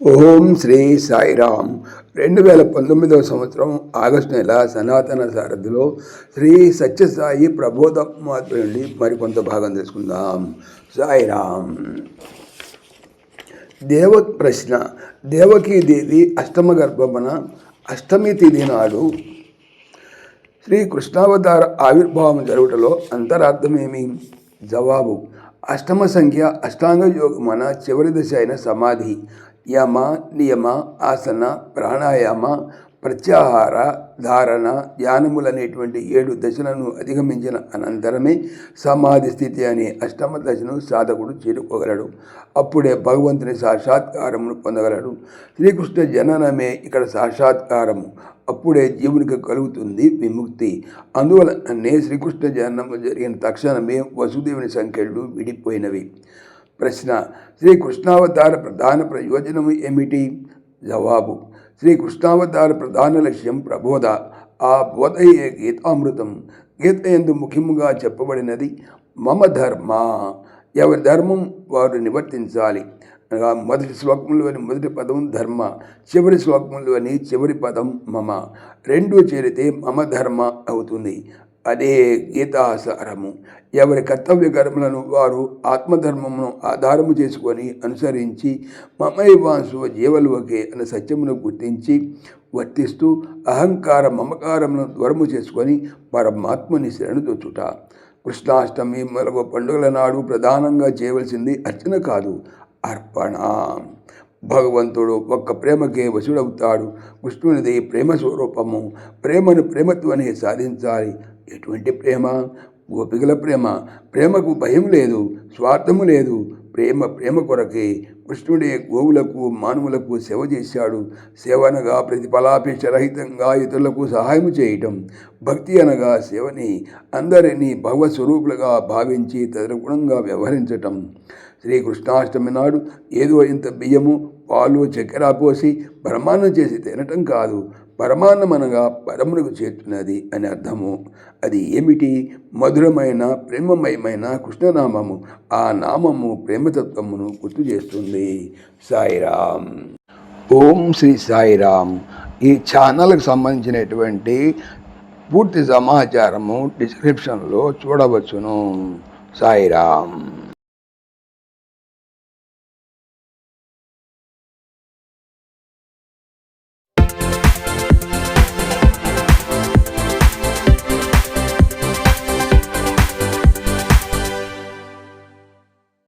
ఓం శ్రీ సాయిరామ్. రెండు వేల పంతొమ్మిదవ సంవత్సరం ఆగస్టు నెల సనాతన సారథిలో శ్రీ సత్యసాయి ప్రబోధ మాత్ర నుండి మరికొంత భాగం తెలుసుకుందాం. సాయిరామ్. దేవ ప్రశ్న దేవకీదేవి అష్టమ గర్భమన అష్టమి తిథి నాడు శ్రీ కృష్ణావతార ఆవిర్భావం జరుగుటలో అంతరార్థమేమి జవాబు అష్టమ సంఖ్య అష్టాంగ యోగమన చివరి దశ అయిన సమాధి. యమ నియమ ఆసన ప్రాణాయామ ప్రత్యాహార ధారణ ధ్యానములనేటువంటి ఏడు దశలను అధిగమించిన అనంతరమే సమాధి స్థితి అనే అష్టమ దశను సాధకుడు చేరుకోగలడు. అప్పుడే భగవంతుని సాక్షాత్కారమును పొందగలడు. శ్రీకృష్ణ జననమే ఇక్కడ సాక్షాత్కారము. అప్పుడే జీవునికి కలుగుతుంది విముక్తి. అందువలనే శ్రీకృష్ణ జననము జరిగిన తక్షణమే వసుదేవుని సంఖ్యలు విడిపోయినవి. ప్రశ్న. శ్రీ కృష్ణావతార ప్రధాన ప్రయోజనం ఏమిటి? జవాబు. శ్రీ కృష్ణావతార ప్రధాన లక్ష్యం ప్రబోధ. ఆ బోధయే గీతామృతం. గీత ఎందు ముఖ్యముగా చెప్పబడినది మమ ధర్మ. ఎవరి ధర్మం వారు నివర్తించాలి. అనగా మొదటి శ్లోకంలోని మొదటి పదం ధర్మ. చివరి శ్లోకంలోని చివరి పదం మమ. రెండు చేరితే మమ ధర్మ అవుతుంది. అదే గీతాసారము. ఎవరి కర్తవ్య కర్మలను వారు ఆత్మధర్మమును ఆధారము చేసుకొని అనుసరించి మమైవాంసు జీవలోకే అనే సత్యమును గుర్తించి వర్తిస్తూ అహంకార మమకారమును దూరము చేసుకొని పరమాత్మని శరణు దొచ్చుట కృష్ణాష్టమి మొదలగు పండుగల నాడు ప్రధానంగా చేయవలసింది అర్చన కాదు అర్పణ. భగవంతుడు ఒక్క ప్రేమకే వశుడవుతాడు. కృష్ణునిది ప్రేమ స్వరూపము. ప్రేమను ప్రేమత్వనే సాధించాలి. ఎటువంటి ప్రేమ? గోపికల ప్రేమ. ప్రేమకు భయం లేదు. స్వార్థము లేదు. ప్రేమ ప్రేమ కొరకే కృష్ణుడే గోవులకు మానవులకు సేవ చేశాడు. సేవ అనగా ప్రతిఫలాపేక్ష రహితంగా ఇతరులకు సహాయం చేయటం. భక్తి అనగా సేవని అందరినీ భగవస్వరూపులుగా భావించి తదనుగుణంగా వ్యవహరించటం. శ్రీకృష్ణాష్టమి నాడు ఏదో ఇంత బియ్యము పాలు చక్కెర పోసి పరమాన్నం చేసి తినటం కాదు. పరమాన్నం అనగా పరమునకు చేస్తున్నది అని అర్థము. అది ఏమిటి? మధురమైన ప్రేమమయమైన కృష్ణనామము. ఆ నామము ప్రేమతత్వమును గుర్తు చేస్తుంది. సాయిరామ్. ఓం శ్రీ సాయిరామ్. ఈ ఛానల్కి సంబంధించినటువంటి పూర్తి సమాచారము డిస్క్రిప్షన్లో చూడవచ్చును. సాయిరామ్.